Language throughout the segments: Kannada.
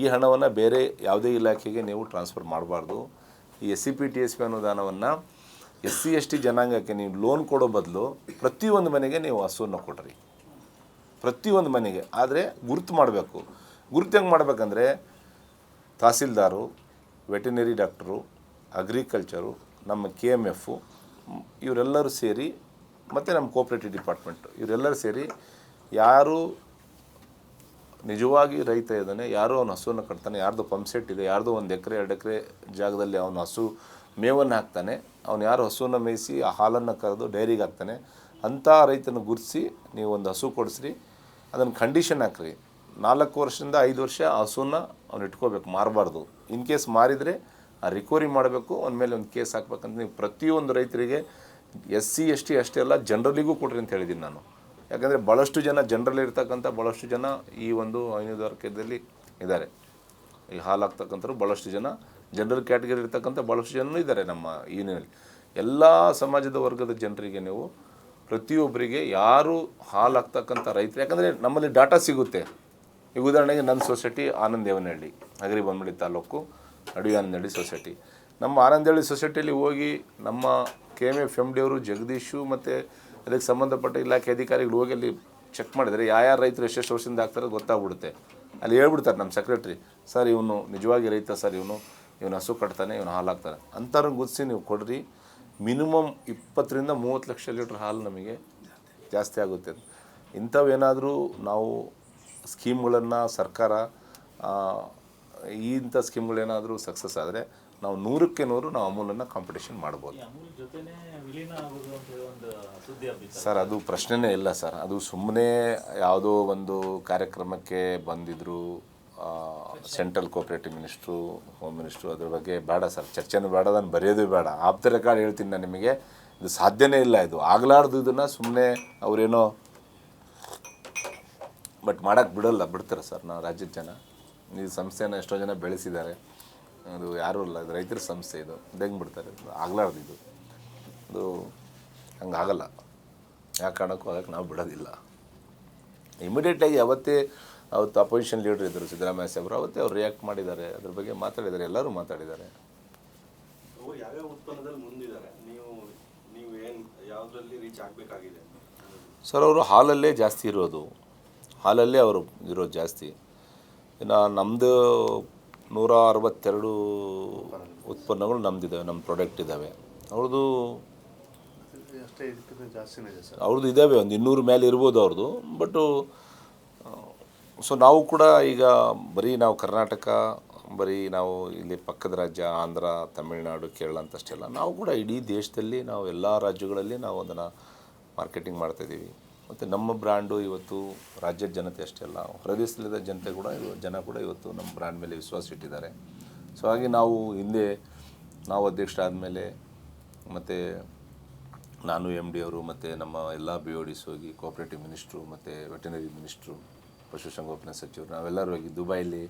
ಈ ಹಣವನ್ನು ಬೇರೆ ಯಾವುದೇ ಇಲಾಖೆಗೆ ನೀವು ಟ್ರಾನ್ಸ್ಫರ್ ಮಾಡಬಾರ್ದು. ಈ S C P T S P ಅನುದಾನವನ್ನು ಎಸ್ ಸಿ ಎಸ್ ಟಿ ಜನಾಂಗಕ್ಕೆ ನೀವು ಲೋನ್ ಕೊಡೋ ಬದಲು ಪ್ರತಿಯೊಂದು ಮನೆಗೆ ನೀವು ಹಸುವನ್ನು ಕೊಡ್ರಿ. ಪ್ರತಿಯೊಂದು ಮನೆಗೆ. ಆದರೆ ಗುರುತು ಮಾಡಬೇಕು. ಗುರುತು ಹೆಂಗೆ ಮಾಡಬೇಕಂದ್ರೆ ತಹಸೀಲ್ದಾರು, ವೆಟೆನರಿ ಡಾಕ್ಟ್ರು, ಅಗ್ರಿಕಲ್ಚರು, ನಮ್ಮ ಕೆ ಎಂ ಎಫು, ಇವರೆಲ್ಲರೂ ಸೇರಿ ಮತ್ತು ನಮ್ಮ ಕೋಪ್ರೇಟಿವ್ ಡಿಪಾರ್ಟ್ಮೆಂಟು, ಇವರೆಲ್ಲರೂ ಸೇರಿ ಯಾರು ನಿಜವಾಗಿ ರೈತ ಇದ್ದಾನೆ, ಯಾರೋ ಅವನು ಹಸುವನ್ನು ಕಟ್ತಾನೆ, ಯಾರ್ದು ಪಂಪ್ ಸೆಟ್ ಇದೆ, ಯಾರ್ದೋ ಒಂದು ಎಕರೆ, ಎರಡು ಎಕರೆ ಜಾಗದಲ್ಲಿ ಅವನು ಹಸು ಮೇವನ್ನು ಹಾಕ್ತಾನೆ, ಅವನು ಯಾರು ಹಸುವನ್ನು ಮೇಯಿಸಿ ಆ ಹಾಲನ್ನು ಕರೆದು ಡೈರಿಗೆ ಹಾಕ್ತಾನೆ, ಅಂಥ ರೈತನ ಗುರುತಿಸಿ ನೀವು ಒಂದು ಹಸು ಕೊಡಿಸ್ರಿ, ಅದನ್ನು ಕಂಡೀಷನ್ ಹಾಕ್ರಿ. ನಾಲ್ಕು ವರ್ಷದಿಂದ ಐದು ವರ್ಷ ಆ ಹಸುನ ಅವ್ನು ಇಟ್ಕೋಬೇಕು, ಮಾರಬಾರ್ದು. ಇನ್ ಕೇಸ್ ಮಾರಿದರೆ ಆ ರಿಕವರಿ ಮಾಡಬೇಕು, ಅವನ ಮೇಲೆ ಒಂದು ಕೇಸ್ ಹಾಕ್ಬೇಕಂತ ನೀವು ಪ್ರತಿಯೊಂದು ರೈತರಿಗೆ ಎಸ್ ಸಿ, ಎಸ್ ಟಿ ಅಷ್ಟೇ ಅಲ್ಲ ಜನರಲಿಗೂ ಕೊಡ್ರಿ ಅಂತ ಹೇಳಿದ್ದೀನಿ ನಾನು. ಯಾಕಂದರೆ ಭಾಳಷ್ಟು ಜನ ಜನರಲ್ಲಿ ಇರ್ತಕ್ಕಂಥ ಭಾಳಷ್ಟು ಜನ ಈ ಒಂದು ಹೈನುಗಾರಿಕೆಯಲ್ಲಿ ಇದ್ದಾರೆ. ಈ ಹಾಲಾಗ್ತಕ್ಕಂಥವ್ರು ಭಾಳಷ್ಟು ಜನ ಜನರಲ್ ಕ್ಯಾಟಗರಿ ಇರ್ತಕ್ಕಂಥ ಭಾಳಷ್ಟು ಜನ ಇದ್ದಾರೆ ನಮ್ಮ ಯೂನಿಯನಲ್ಲಿ ಎಲ್ಲ ಸಮಾಜದ ವರ್ಗದ ಜನರಿಗೆ ನೀವು ಪ್ರತಿಯೊಬ್ಬರಿಗೆ ಯಾರು ಹಾಲಾಗ್ತಕ್ಕಂಥ ರೈತರು, ಯಾಕಂದರೆ ನಮ್ಮಲ್ಲಿ ಡಾಟಾ ಸಿಗುತ್ತೆ. ಈಗ ಉದಾಹರಣೆಗೆ ನನ್ನ ಸೊಸೈಟಿ ಆನಂದೇವನಹಳ್ಳಿ ಅಗರಿ ಬೊಮ್ಮಳ್ಳಿ ತಾಲೂಕು ಅಡುಗೆ ಸೊಸೈಟಿ. ನಮ್ಮ ಆನಂದಹಳ್ಳಿ ಸೊಸೈಟಿಯಲ್ಲಿ ಹೋಗಿ ನಮ್ಮ K M F M D ಅವರು ಜಗದೀಶು ಮತ್ತು ಅದಕ್ಕೆ ಸಂಬಂಧಪಟ್ಟ ಇಲಾಖೆ ಅಧಿಕಾರಿಗಳು ಹೋಗಿ ಅಲ್ಲಿ ಚೆಕ್ ಮಾಡಿದರೆ ಯಾರು ರೈತರು ಎಷ್ಟೆಷ್ಟು ವರ್ಷದಿಂದ ಹಾಕ್ತಾರೆ ಗೊತ್ತಾಗ್ಬಿಡುತ್ತೆ. ಅಲ್ಲಿ ಹೇಳ್ಬಿಡ್ತಾರೆ ನಮ್ಮ ಸೆಕ್ರೆಟ್ರಿ ಸರ್, ಇವನು ನಿಜವಾಗಿ ರೈತ, ಸರ್, ಇವನು ಇವನು ಹಸು ಕಟ್ತಾನೆ, ಇವನು ಹಾಲು ಹಾಕ್ತಾನೆ. ಗುದ್ಸಿ ನೀವು ಕೊಡ್ರಿ, ಮಿನಿಮಮ್ ಇಪ್ಪತ್ತರಿಂದ ಮೂವತ್ತು ಲಕ್ಷ ಲೀಟ್ರ್ ಹಾಲು ನಮಗೆ ಜಾಸ್ತಿ ಆಗುತ್ತೆ ಇಂಥವೇನಾದರೂ ನಾವು ಸ್ಕೀಮ್ಗಳನ್ನು ಸರ್ಕಾರ ಈ ಇಂಥ ಸ್ಕೀಮ್ಗಳೇನಾದರೂ ಸಕ್ಸಸ್ ಆದರೆ ನಾವು ನೂರಕ್ಕೆ ನೂರು ನಾವು ಅಮೂಲನ್ನು ಕಾಂಪಿಟೇಷನ್ ಮಾಡ್ಬೋದು. ಸರ್ ಅದು ಪ್ರಶ್ನೆನೇ ಇಲ್ಲ ಸರ್. ಅದು ಸುಮ್ಮನೆ ಯಾವುದೋ ಒಂದು ಕಾರ್ಯಕ್ರಮಕ್ಕೆ ಬಂದಿದ್ದರು central cooperative minister home minister ಅದ್ರ ಬಗ್ಗೆ ಬೇಡ ಸರ್. ಚರ್ಚೆನೂ ಬೇಡ ನಾನು ಬರೆಯೋದು ಬೇಡ. ಆಪ್ತ ರೆಕಾರ್ಡ್ ಹೇಳ್ತೀನಿ ನಾನು ನಿಮಗೆ. ಇದು ಸಾಧ್ಯನೇ ಇಲ್ಲ ಇದು. ಆಗಲಾರ್ದು ಇದನ್ನು ಸುಮ್ಮನೆ ಅವರೇನೋ ಬಟ್ ಮಾಡೋಕ್ಕೆ ಬಿಡೋಲ್ಲ ಬಿಡ್ತಾರೆ ಸರ್. ನಾವು ರಾಜ್ಯದ ಜನ. ಈ ಸಂಸ್ಥೆಯನ್ನು ಎಷ್ಟೋ ಜನ ಬೆಳೆಸಿದ್ದಾರೆ. ಅದು ಯಾರೂ ಇಲ್ಲ ಇದು ರೈತರ ಸಂಸ್ಥೆ ಇದು. ಹೆಂಗೆ ಬಿಡ್ತಾರೆ? ಆಗ್ಲಾರ್ದು ಇದು. ಅದು ಹಂಗಾಗಲ್ಲ ಯಾಕೆ ಯಾವ ಕಾರಣಕ್ಕೂ ಆಗಕ್ಕೆ ನಾವು ಬಿಡೋದಿಲ್ಲ. ಇಮಿಡಿಯೇಟಾಗಿ ಅವತ್ತೇ ಅವತ್ತು ಅಪೋಸಿಷನ್ ಲೀಡರ್ ಇದ್ದರು ಸಿದ್ದರಾಮಯ್ಯ ಸಾಹೇಬರು ಅವತ್ತೇ ಅವ್ರು ರಿಯಾಕ್ಟ್ ಮಾಡಿದ್ದಾರೆ. ಅದ್ರ ಬಗ್ಗೆ ಮಾತಾಡಿದ್ದಾರೆ ಎಲ್ಲರೂ ಮಾತಾಡಿದ್ದಾರೆ. ಅವ್ರು ಯಾವ್ಯಾವ ಉತ್ಪನ್ನದಲ್ಲಿ ಮುಂದಿದ್ದಾರೆ? ನೀವು ನೀವು ಏನು ಯಾವುದ್ರಲ್ಲಿ ರೀಚ್ ಆಗಬೇಕಾಗಿದೆ? ಸರ್ ಅವರು ಹಾಲಲ್ಲೇ ಜಾಸ್ತಿ ಇರೋದು. ಹಾಲಲ್ಲೇ ಅವರು ಇರೋದು ಜಾಸ್ತಿ. ಇನ್ನು ನಮ್ಮದು ನೂರ ಅರವತ್ತೆರಡು ಉತ್ಪನ್ನಗಳು ನಮ್ಮದಿದ್ದಾವೆ ನಮ್ಮ ಪ್ರಾಡಕ್ಟ್ ಇದ್ದಾವೆ ಅವ್ರದ್ದು ಸರ್ ಅವ್ರದ್ದು ಇದ್ದಾವೆ ಒಂದು ಇನ್ನೂರು ಮೇಲೆ ಇರ್ಬೋದು ಅವ್ರದ್ದು ಬಟ್ಟು ಸೊ ನಾವು ಕೂಡ ಈಗ ಬರೀ ನಾವು ಕರ್ನಾಟಕ, ಬರೀ ನಾವು ಇಲ್ಲಿ ಪಕ್ಕದ ರಾಜ್ಯ, ಆಂಧ್ರ, ತಮಿಳುನಾಡು, ಕೇರಳ ಅಂತಷ್ಟೇ ಅಲ್ಲ, ನಾವು ಕೂಡ ಇಡೀ ದೇಶದಲ್ಲಿ ನಾವು ಎಲ್ಲ ರಾಜ್ಯಗಳಲ್ಲಿ ನಾವು ಅದನ್ನು ಮಾರ್ಕೆಟಿಂಗ್ ಮಾಡ್ತಾಯಿದ್ದೀವಿ ಮತ್ತು ನಮ್ಮ ಬ್ರ್ಯಾಂಡು ಇವತ್ತು ರಾಜ್ಯದ ಜನತೆ ಅಷ್ಟೇ ಅಲ್ಲ, ಹೊರದೇಶದಲ್ಲಿದ್ದ ಜನತೆ ಕೂಡ ಜನ ಕೂಡ ಇವತ್ತು ನಮ್ಮ ಬ್ರ್ಯಾಂಡ್ ಮೇಲೆ ವಿಶ್ವಾಸ ಇಟ್ಟಿದ್ದಾರೆ. ಸೊ ಹಾಗೆ ನಾವು ಹಿಂದೆ ನಾವು ಅಧ್ಯಕ್ಷರಾದಮೇಲೆ ಮತ್ತು ನಾನು ಎಂ ಡಿ ಅವರು ಮತ್ತು ನಮ್ಮ ಎಲ್ಲ ಬಿ ಒ ಡಿಸ್ ಹೋಗಿ ಕೋಆಪ್ರೇಟಿವ್ ಮಿನಿಸ್ಟ್ರು ಮತ್ತು ವೆಟನರಿ ಮಿನಿಸ್ಟ್ರು ಪಶುಸಂಗೋಪನಾ ಸಚಿವರು, ನಾವೆಲ್ಲರೂ ಹೋಗಿ ದುಬೈಲಿ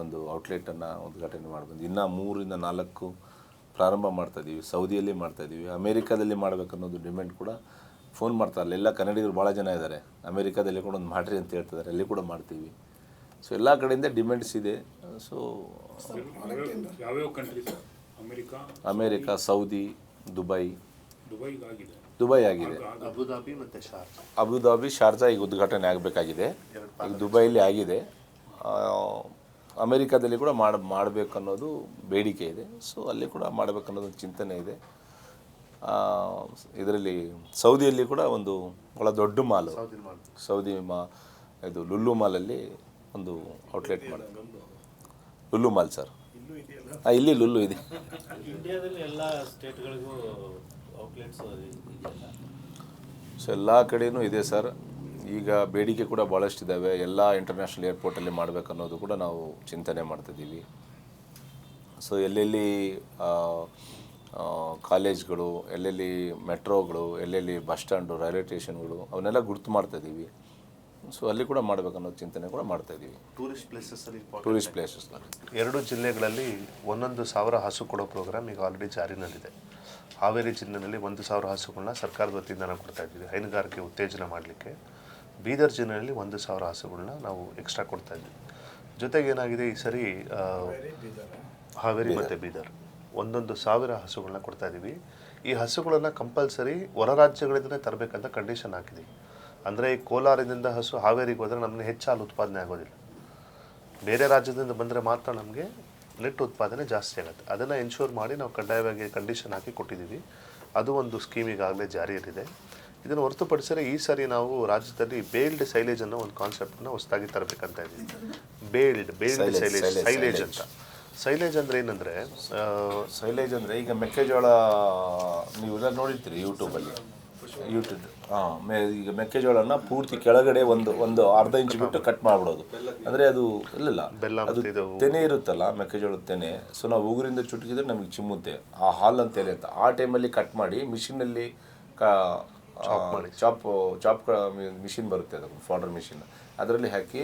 ಒಂದು ಔಟ್ಲೆಟನ್ನು ಉದ್ಘಾಟನೆ ಮಾಡ್ಬಂದು ಇನ್ನೂ ಮೂರಿಂದ ನಾಲ್ಕು ಪ್ರಾರಂಭ ಮಾಡ್ತಾಯಿದ್ದೀವಿ ಸೌದಿಯಲ್ಲಿ ಮಾಡ್ತಾಯಿದ್ದೀವಿ ಅಮೇರಿಕಾದಲ್ಲಿ ಮಾಡಬೇಕನ್ನೋದು ಡಿಮ್ಯಾಂಡ್ ಕೂಡ ಫೋನ್ ಮಾಡ್ತಾರಲ್ಲ ಎಲ್ಲ ಕನ್ನಡಿಗರು ಭಾಳ ಜನ ಇದ್ದಾರೆ. ಅಮೇರಿಕಾದಲ್ಲಿ ಕೂಡ ಒಂದು ಮಾಡಿರಿ ಅಂತ ಹೇಳ್ತಿದ್ದಾರೆ ಅಲ್ಲಿ ಕೂಡ ಮಾಡ್ತೀವಿ. ಸೊ ಎಲ್ಲ ಕಡೆಯಿಂದ ಡಿಮ್ಯಾಂಡ್ಸ್ ಇದೆ. So America? America Saudi Dubai. Dubai ಆಗಿದೆ. ಅಬುದಾಬಿ ಮತ್ತು ಶಾರ್ಜಾ. ಅಬುದಾಬಿ ಶಾರ್ಜಾ ಈಗ ಉದ್ಘಾಟನೆ ಆಗಬೇಕಾಗಿದೆ. ಈಗ ದುಬೈಲಿ ಆಗಿದೆ. ಅಮೇರಿಕಾದಲ್ಲಿ ಅಮೆರಿಕಾದಲ್ಲಿ ಕೂಡ ಮಾಡ ಮಾಡಬೇಕು ಅನ್ನೋದು ಬೇಡಿಕೆ ಇದೆ. ಸೊ ಅಲ್ಲಿ ಕೂಡ ಮಾಡಬೇಕನ್ನೋದು ಚಿಂತನೆ ಇದೆ. ಇದರಲ್ಲಿ ಸೌದಿಯಲ್ಲಿ ಕೂಡ ಒಂದು ಭಾಳ ದೊಡ್ಡ ಮಾಲ್. ಸೌದಿ ಮಾ ಇದು ಲುಲ್ಲು ಮಾಲಲ್ಲಿ ಒಂದು ಔಟ್ಲೆಟ್ ಮಾಡಿ ಲುಲ್ಲು ಮಾಲ್ ಸರ್. ಹಾಂ ಇಲ್ಲಿ ಲುಲ್ಲು ಇದೆ. ಇಂಡಿಯಾದಲ್ಲಿ ಎಲ್ಲ ಸ್ಟೇಟ್ಗಳಿಗೂ ಔಟ್ಲೆಟ್ಸ್ ಇದೆಯಲ್ಲ? ಸೊ ಎಲ್ಲ ಕಡೆಯೂ ಇದೆ ಸರ್. ಈಗ ಬೇಡಿಕೆ ಕೂಡ ಭಾಳಷ್ಟು ಇದ್ದಾವೆ ಎಲ್ಲ ಇಂಟರ್ನ್ಯಾಷನಲ್ ಏರ್ಪೋರ್ಟಲ್ಲಿ ಮಾಡಬೇಕನ್ನೋದು ಕೂಡ ನಾವು ಚಿಂತನೆ ಮಾಡ್ತಿದ್ದೀವಿ. ಸೊ ಎಲ್ಲೆಲ್ಲಿ ಕಾಲೇಜ್ಗಳು ಎಲ್ಲೆಲ್ಲಿ ಮೆಟ್ರೋಗಳು ಎಲ್ಲೆಲ್ಲಿ ಬಸ್ ಸ್ಟ್ಯಾಂಡು ರೈಲ್ವೆ ಸ್ಟೇಷನ್ಗಳು ಅವನ್ನೆಲ್ಲ ಗುರ್ತು ಮಾಡ್ತಾಯಿದ್ದೀವಿ ಸೊ ಅಲ್ಲಿ ಕೂಡ ಮಾಡಬೇಕನ್ನೋ ಚಿಂತನೆ ಕೂಡ ಮಾಡ್ತಾಯಿದ್ದೀವಿ ಟೂರಿಸ್ಟ್ ಪ್ಲೇಸಸ್ಸಲ್ಲಿ ಟೂರಿಸ್ಟ್ ಪ್ಲೇಸಸ್ನಲ್ಲಿ ಎರಡು ಜಿಲ್ಲೆಗಳಲ್ಲಿ ಒಂದೊಂದು ಸಾವಿರ ಹಸು ಕೊಡೋ ಪ್ರೋಗ್ರಾಮ್ ಈಗ ಆಲ್ರೆಡಿ ಜಾರಿನಲ್ಲಿದೆ. ಹಾವೇರಿ ಜಿಲ್ಲೆಯಲ್ಲಿ ಒಂದು ಸಾವಿರ ಹಸುಗಳನ್ನ ಸರ್ಕಾರದ ವತಿಯಿಂದ ನಾವು ಕೊಡ್ತಾ ಇದ್ದೀವಿ. ಹೈನುಗಾರಿಕೆ ಉತ್ತೇಜನ ಮಾಡಲಿಕ್ಕೆ ಬೀದರ್ ಜಿಲ್ಲೆಯಲ್ಲಿ ಒಂದು ಸಾವಿರ ಹಸುಗಳನ್ನ ನಾವು ಎಕ್ಸ್ಟ್ರಾ ಕೊಡ್ತಾ ಇದ್ದೀವಿ. ಜೊತೆಗೆ ಏನಾಗಿದೆ ಈ ಸರಿ ಹಾವೇರಿ ಮತ್ತು ಬೀದರ್. ಒಂದೊಂದು ಸಾವಿರ ಹಸುಗಳನ್ನ ಕೊಡ್ತಾ ಇದ್ದೀವಿ ಈ ಹಸುಗಳನ್ನು ಕಂಪಲ್ಸರಿ ಹೊರ ರಾಜ್ಯಗಳಿಂದಲೇ ತರಬೇಕಂತ ಕಂಡೀಷನ್ ಹಾಕಿದ್ದೀವಿ ಅಂದರೆ ಈ ಕೋಲಾರದಿಂದ ಹಸು ಹಾವೇರಿಗೆ ಹೋದರೆ ನಮಗೆ ಹೆಚ್ಚು ಹಾಲು ಉತ್ಪಾದನೆ ಆಗೋದಿಲ್ಲ. ಬೇರೆ ರಾಜ್ಯದಿಂದ ಬಂದರೆ ಮಾತ್ರ ನಮಗೆ ನೆಟ್ ಉತ್ಪಾದನೆ ಜಾಸ್ತಿ ಆಗುತ್ತೆ. ಅದನ್ನು ಎನ್ಶೂರ್ ಮಾಡಿ ನಾವು ಕಡ್ಡಾಯವಾಗಿ ಕಂಡೀಷನ್ ಹಾಕಿ ಕೊಟ್ಟಿದ್ದೀವಿ ಅದು ಒಂದು ಸ್ಕೀಮ್ ಈಗಾಗಲೇ ಜಾರಿಯಲ್ಲಿದೆ. ಇದನ್ನು ಹೊರತುಪಡಿಸಿದರೆ ಈ ಸಾರಿ ನಾವು ರಾಜ್ಯದಲ್ಲಿ ಬೇಲ್ಡ್ ಸೈಲೇಜ್ ಅನ್ನೋ ಒಂದು ಕಾನ್ಸೆಪ್ಟನ್ನ ಹೊಸದಾಗಿ ತರಬೇಕಂತ ಇದ್ದೀವಿ. ಬೇಲ್ಡ್ ಬೇಲ್ಡ್ ಸೈಲೇಜ್ ಸೈಲೇಜ್ ಅಂತ. ಸೈಲೇಜ್ ಅಂದರೆ ಏನಂದರೆ ಸೈಲೇಜ್ ಅಂದರೆ ಈಗ ಮೆಕ್ಕೆಜೋಳ ನೀವೆಲ್ಲ ನೋಡಿರ್ತೀರಿ ಯೂಟ್ಯೂಬಲ್ಲಿ ಯೂಟ್ಯೂಬ್ ಹಾಂ ಮೆ ಈಗ ಮೆಕ್ಕೆಜೋಳನ ಪೂರ್ತಿ ಕೆಳಗಡೆ ಒಂದು ಒಂದು ಅರ್ಧ ಇಂಚ್ ಬಿಟ್ಟು ಕಟ್ ಮಾಡ್ಬಿಡೋದು. ಅಂದರೆ ಅದು ಇಲ್ಲಲ್ಲ ಬೆಲ್ಲ ಅದು ತೆನೆ ಇರುತ್ತಲ್ಲ ಮೆಕ್ಕೆಜೋಳದ ತೆನೆ ಸೊ ನಾವು ಉಗುರಿಂದ ಚುಟುಕಿದ್ರೆ ನಮಗೆ ಚಿಮ್ಮುತ್ತೆ. ಆ ಹಾಲು ಅಂತ ಹೇಳಿ ಅಂತ ಆ ಟೈಮಲ್ಲಿ ಕಟ್ ಮಾಡಿ ಮಿಷಿನಲ್ಲಿ ಅಲ್ಲಿ ಚಾಪ್ ಚಾಪ್ ಮಿಷಿನ್ ಬರುತ್ತೆ ಅದು ಫಾರ್ಡರ್ ಮಿಷಿನ್ ಅದರಲ್ಲಿ ಹಾಕಿ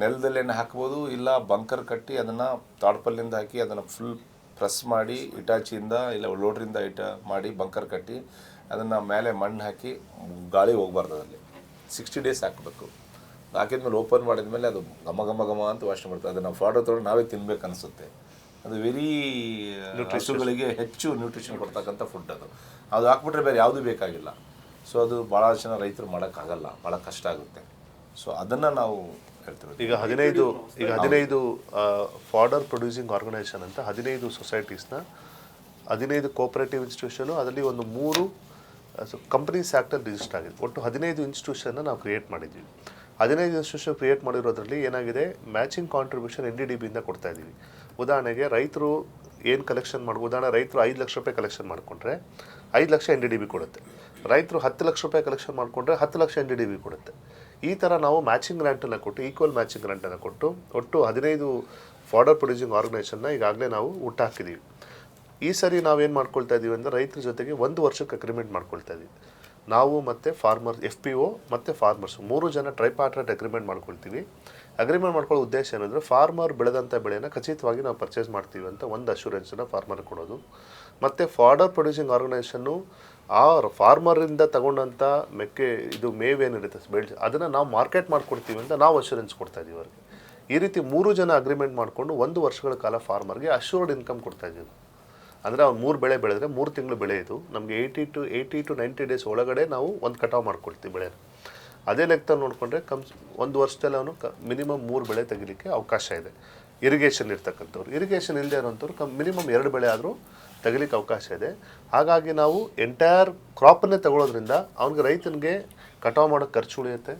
ನೆಲದಲ್ಲೇನೆ ಹಾಕ್ಬೋದು ಇಲ್ಲ ಬಂಕರ್ ಕಟ್ಟಿ ಅದನ್ನು ತಾಡ್ಪಲ್ಲಿಂದ ಹಾಕಿ ಅದನ್ನು ಫುಲ್ ಪ್ರೆಸ್ ಮಾಡಿ ಇಟಾಚಿಯಿಂದ ಇಲ್ಲ ಲೋಡ್ರಿಂದ ಇಟ ಮಾಡಿ ಬಂಕರ್ ಕಟ್ಟಿ ಅದನ್ನು ಮೇಲೆ ಮಣ್ಣು ಹಾಕಿ ಗಾಳಿ ಹೋಗ್ಬಾರ್ದು ಅದರಲ್ಲಿ. ಸಿಕ್ಸ್ಟಿ ಡೇಸ್ ಹಾಕಬೇಕು. ಹಾಕಿದ್ಮೇಲೆ ಓಪನ್ ಮಾಡಿದ್ಮೇಲೆ ಅದು ಘಮ ಘಮ ಘಮ ಅಂತ ವಾಸನೆ ಬರ್ತದೆ ಅದನ್ನು ಫಾರ್ಡರ್ ತೊಗೊಂಡು ನಾವೇ ತಿನ್ಬೇಕು ಅನಿಸುತ್ತೆ. ಅದು ವೆರಿ ಹಸುಗಳಿಗೆ ಹೆಚ್ಚು ನ್ಯೂಟ್ರಿಷನ್ ಕೊಡ್ತಕ್ಕಂಥ ಫುಡ್ ಅದು. ಅದು ಹಾಕ್ಬಿಟ್ರೆ ಬೇರೆ ಯಾವುದೂ ಬೇಕಾಗಿಲ್ಲ. ಸೊ ಅದು ಭಾಳ ಜನ ರೈತರು ಮಾಡೋಕ್ಕಾಗಲ್ಲ. ಭಾಳ ಕಷ್ಟ ಆಗುತ್ತೆ. ಸೊ ಅದನ್ನು ನಾವು ಹೇಳ್ತಿರೋದು ಈಗ ಹದಿನೈದು ಈಗ ಹದಿನೈದು ಫಾರ್ಡರ್ ಪ್ರೊಡ್ಯೂಸಿಂಗ್ ಆರ್ಗನೈಸೇಷನ್ ಅಂತ ಹದಿನೈದು ಸೊಸೈಟೀಸ್ನ ಹದಿನೈದು ಕೋಆಪರೇಟಿವ್ ಇನ್ಸ್ಟಿಟ್ಯೂಷನು ಅದರಲ್ಲಿ ಒಂದು ಮೂರು ಕಂಪನೀಸ್ ಆ್ಯಕ್ಟಲ್ಲಿ ರಿಜಿಸ್ಟರ್ ಆಗಿದೆ. ಒಟ್ಟು ಹದಿನೈದು ಇನ್ಸ್ಟಿಟ್ಯೂಷನ್ನ ನಾವು ಕ್ರಿಯೇಟ್ ಮಾಡಿದ್ದೀವಿ. ಹದಿನೈದು ಇನ್ಸ್ಟಿಟ್ಯೂಷನ್ ಕ್ರಿಯೇಟ್ ಮಾಡಿರೋದ್ರಲ್ಲಿ ಏನಾಗಿದೆ? Matching contribution N D D ಬಿಯಿಂದ ಕೊಡ್ತಾ ಇದ್ದೀವಿ. ಉದಾಹರಣೆಗೆ ರೈತರು ಏನು ಕಲೆಕ್ಷನ್ ಮಾಡಿ, ಉದಾಹರಣೆ ರೈತರು ಐದು ಲಕ್ಷ ರೂಪಾಯಿ ಕಲೆಕ್ಷನ್ ಮಾಡಿಕೊಂಡ್ರೆ ಐದು lakh N D D B ಕೊಡುತ್ತೆ. ರೈತರು ಹತ್ತು ಲಕ್ಷ ರೂಪಾಯಿ ಕಲೆಕ್ಷನ್ ಮಾಡಿಕೊಂಡ್ರೆ ಹತ್ತು lakh N D D B ಕೊಡುತ್ತೆ. ಈ ಥರ ನಾವು ಮ್ಯಾಚಿಂಗ್ ಗ್ರ್ಯಾಂಟನ್ನು ಕೊಟ್ಟು ಈಕ್ವಲ್ ಮ್ಯಾಚಿಂಗ್ ಗ್ರ್ಯಾಂಟನ್ನು ಕೊಟ್ಟು, ಒಟ್ಟು ಹದಿನೈದು ಫಾರ್ಡರ್ ಪ್ರೊಡ್ಯೂಸಿಂಗ್ ಆರ್ಗನೈಸೇಷನ್ನ ಈಗಾಗಲೇ ನಾವು ಹುಟ್ಟಾಕಿದ್ದೀವಿ ಈ ಸರಿ ನಾವೇನು ಮಾಡ್ಕೊಳ್ತಾ ಇದ್ದೀವಿ ಅಂದರೆ ರೈತರ ಜೊತೆಗೆ ಒಂದು ವರ್ಷಕ್ಕೆ ಅಗ್ರಿಮೆಂಟ್ ಮಾಡ್ಕೊಳ್ತಾ ಇದ್ದೀವಿ ನಾವು ಮತ್ತು ಫಾರ್ಮರ್ ಎಫ್ ಪಿ ಒ ಮತ್ತು ಫಾರ್ಮರ್ಸ್ ಮೂರು ಜನ ಟ್ರೈಪಾರ್ಟ್ರೇಟ್ ಅಗ್ರಿಮೆಂಟ್ ಮಾಡ್ಕೊಳ್ತೀವಿ. ಅಗ್ರಿಮೆಂಟ್ ಮಾಡ್ಕೊಳ್ಳೋ ಉದ್ದೇಶ ಏನಂದರೆ ಫಾರ್ಮರ್ ಬೆಳೆದಂಥ ಬೆಳೆನ ಖಚಿತವಾಗಿ ನಾವು ಪರ್ಚೇಸ್ ಮಾಡ್ತೀವಿ ಅಂತ ಒಂದು ಅಶ್ಯೂರೆನ್ಸನ್ನು ಫಾರ್ಮರ್ ಕೊಡೋದು. ಮತ್ತು ಫಾರ್ಡರ್ ಪ್ರೊಡ್ಯೂಸಿಂಗ್ ಆರ್ಗನೈಸೇಷನ್ನು ಆ ಫಾರ್ಮರಿಂದ ತಗೊಂಡಂಥ ಮೆಕ್ಕೆ, ಇದು ಮೇವೇನಿರುತ್ತೆ ಬೆಳೆ ಅದನ್ನು ನಾವು ಮಾರ್ಕೆಟ್ ಮಾಡಿಕೊಡ್ತೀವಿ ಅಂತ ನಾವು ಅಶ್ಯೂರೆನ್ಸ್ ಕೊಡ್ತಾ ಇದ್ದೀವಿ ಅವ್ರಿಗೆ. ಈ ರೀತಿ ಮೂರು ಜನ ಅಗ್ರಿಮೆಂಟ್ ಮಾಡಿಕೊಂಡು ಒಂದು ವರ್ಷಗಳ ಕಾಲ ಫಾರ್ಮರ್ಗೆ ಅಶ್ಯೂರ್ಡ್ ಇನ್ಕಮ್ ಕೊಡ್ತಾ ಇದ್ದೀವಿ ಅಂದರೆ ಅವ್ನು ಮೂರು ಬೆಳೆ ಬೆಳೆದ್ರೆ ಮೂರು ತಿಂಗಳು ಬೆಳೆ ಇದು. ನಮಗೆ eighty to eighty to ninety days ಒಳಗಡೆ ನಾವು ಒಂದು ಕಟಾವು ಮಾಡ್ಕೊಳ್ತೀವಿ ಬೆಳೆನ. ಅದೇ ಲೆಕ್ಕ ನೋಡಿಕೊಂಡ್ರೆ ಕಮ್ಸ್, ಒಂದು ವರ್ಷದಲ್ಲಿ ಅವನು ಕ ಮಿನಿಮಮ್ ಮೂರು ಬೆಳೆ ತೆಗಿಲಿಕ್ಕೆ ಅವಕಾಶ ಇದೆ. ಇರಿಗೇಷನ್ ಇರ್ತಕ್ಕಂಥವ್ರು. ಇರಿಗೇಷನ್ ಇಲ್ಲದೆ ಇರೋಂಥವ್ರು ಕಮ್ ಮಿನಿಮಮ್ ಎರಡು ಬೆಳೆ ಆದರೂ ತೆಗಿಲಿಕ್ಕೆ ಅವಕಾಶ ಇದೆ. ಹಾಗಾಗಿ ನಾವು ಎಂಟೈರ್ ಕ್ರಾಪನ್ನೇ ತಗೊಳ್ಳೋದ್ರಿಂದ ಅವ್ನಿಗೆ ರೈತನಿಗೆ ಕಟಾವು ಮಾಡೋಕ್ಕೆ ಖರ್ಚು ಉಳಿಯುತ್ತೆ.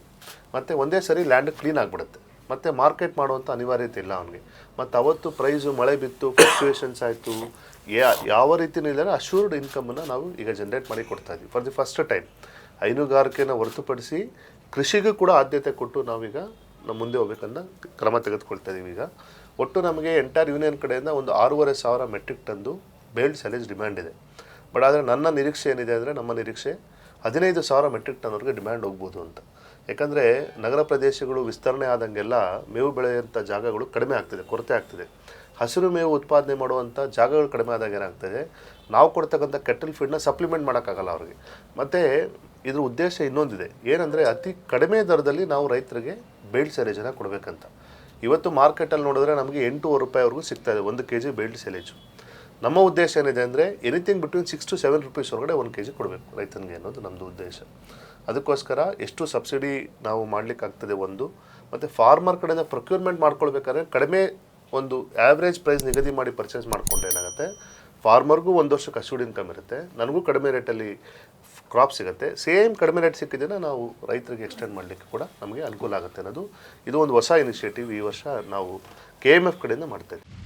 ಮತ್ತು ಒಂದೇ ಸರಿ ಲ್ಯಾಂಡ್ ಕ್ಲೀನ್ ಆಗಿಬಿಡುತ್ತೆ. ಮತ್ತು ಮಾರ್ಕೆಟ್ ಮಾಡುವಂಥ ಅನಿವಾರ್ಯತೆ ಇಲ್ಲ ಅವನಿಗೆ. ಮತ್ತು ಅವತ್ತು ಪ್ರೈಸು ಮಳೆ ಬಿತ್ತು ಫ್ಲಕ್ಚುಯೇಷನ್ಸ್ ಆಯಿತು ಯಾವ ರೀತಿಯೂ ಇಲ್ಲ ಅಶ್ಯೂರ್ಡ್ ಇನ್ಕಮನ್ನು ನಾವು ಈಗ ಜನ್ರೇಟ್ ಮಾಡಿ ಕೊಡ್ತಾ ಇದ್ದೀವಿ. ಫಾರ್ ದಿ ಫಸ್ಟ್ ಟೈಮ್ ಹೈನುಗಾರಿಕೆಯನ್ನು ಹೊರತುಪಡಿಸಿ ಕೃಷಿಗೂ ಕೂಡ ಆದ್ಯತೆ ಕೊಟ್ಟು ನಾವೀಗ ನಮ್ಮ ಮುಂದೆ ಹೋಗ್ಬೇಕನ್ನ ಕ್ರಮ ತೆಗೆದುಕೊಳ್ತಾ ಇದ್ದೀವಿ ಈಗ. ಒಟ್ಟು ನಮಗೆ ಎಂಟೈರ್ ಯೂನಿಯನ್ ಕಡೆಯಿಂದ ಒಂದು ಆರೂವರೆ ಸಾವಿರ ಮೆಟ್ರಿಕ್ ಟನ್ದು ಬೇಲ್ಡ್ ಸ್ಯಾಲೇಜ್ ಡಿಮ್ಯಾಂಡ್ ಇದೆ. ಬಟ್ ಆದರೆ ನನ್ನ ನಿರೀಕ್ಷೆ ಏನಿದೆ ಅಂದರೆ ನಮ್ಮ ನಿರೀಕ್ಷೆ ಹದಿನೈದು ಸಾವಿರ ಮೆಟ್ರಿಕ್ ಟನ್ವರೆಗೆ ಡಿಮ್ಯಾಂಡ್ ಹೋಗ್ಬೋದು ಅಂತ. ಯಾಕಂದರೆ ನಗರ ಪ್ರದೇಶಗಳು ವಿಸ್ತರಣೆ ಆದಂಗೆಲ್ಲ ಮೇವು ಬೆಳೆಯುವಂಥ ಜಾಗಗಳು ಕಡಿಮೆ ಆಗ್ತಿದೆ, ಕೊರತೆ ಆಗ್ತಿದೆ. ಹಸಿರು ಮೇವು ಉತ್ಪಾದನೆ ಮಾಡುವಂಥ ಜಾಗಗಳು ಕಡಿಮೆ ಆದಾಗ ಏನಾಗ್ತದೆ? ನಾವು ಕೊಡ್ತಕ್ಕಂಥ ಕೆಟಲ್ ಫೀಡ್ನ ಸಪ್ಲಿಮೆಂಟ್ ಮಾಡೋಕ್ಕಾಗಲ್ಲ ಅವ್ರಿಗೆ. ಮತ್ತು ಇದ್ರ ಉದ್ದೇಶ ಇನ್ನೊಂದಿದೆ. ಏನಂದರೆ ಅತಿ ಕಡಿಮೆ ದರದಲ್ಲಿ ನಾವು ರೈತರಿಗೆ ಬೇಲ್ಡ್ ಸ್ಯಾಲೇಜನ್ನು ಕೊಡಬೇಕಂತ. ಇವತ್ತು ಮಾರ್ಕೆಟಲ್ಲಿ ನೋಡಿದ್ರೆ ನಮಗೆ ಎಂಟೂವರೆ ರೂಪಾಯಿವರೆಗೂ ಸಿಗ್ತಾ ಇದೆ, ಒಂದು ಕೆ ಜಿ ಬೇಲ್ಡ್ ಸೈಲೇಜು. ನಮ್ಮ ಉದ್ದೇಶ ಏನಿದೆ ಅಂದರೆ anything between six to seven rupees ಒಳಗಡೆ ಒಂದು ಕೆ ಜಿ ಕೊಡಬೇಕು ರೈತನಿಗೆ ಅನ್ನೋದು ನಮ್ಮದು ಉದ್ದೇಶ. ಅದಕ್ಕೋಸ್ಕರ ಎಷ್ಟು ಸಬ್ಸಿಡಿ ನಾವು ಮಾಡಲಿಕ್ಕಾಗ್ತದೆ ಒಂದು, ಮತ್ತು ಫಾರ್ಮರ್ ಕಡೆಯಿಂದ ಪ್ರೊಕ್ಯೂರ್ಮೆಂಟ್ ಮಾಡ್ಕೊಳ್ಬೇಕಾದ್ರೆ ಕಡಿಮೆ ಒಂದು ಆ್ಯಾವ್ರೇಜ್ ಪ್ರೈಸ್ ನಿಗದಿ ಮಾಡಿ ಪರ್ಚೇಸ್ ಮಾಡಿಕೊಂಡ್ರೆ ಏನಾಗುತ್ತೆ ಫಾರ್ಮರ್ಗೂ ಒಂದು ವರ್ಷಕ್ಕೆ ಅಶ್ಯೂರ್ಡ್ ಇನ್ಕಮ್ ಇರುತ್ತೆ, ನನಗೂ ಕಡಿಮೆ ರೇಟಲ್ಲಿ ಕ್ರಾಪ್ ಸಿಗುತ್ತೆ ಸೇಮ್ ಕಡಿಮೆ ರೇಟ್ ಸಿಕ್ಕಿದ್ದನ್ನು ನಾವು ರೈತರಿಗೆ ಎಕ್ಸ್ಟೆಂಡ್ ಮಾಡಲಿಕ್ಕೆ ಕೂಡ ನಮಗೆ ಅನುಕೂಲ ಆಗುತ್ತೆ ಅನ್ನೋದು, ಇದು ಒಂದು ಹೊಸ ಇನಿಷಿಯೇಟಿವ್ ಈ ವರ್ಷ ನಾವು ಕೆ ಎಂ ಎಫ್ ಕಡೆಯಿಂದ ಮಾಡ್ತಾ ಇದ್ದೀವಿ.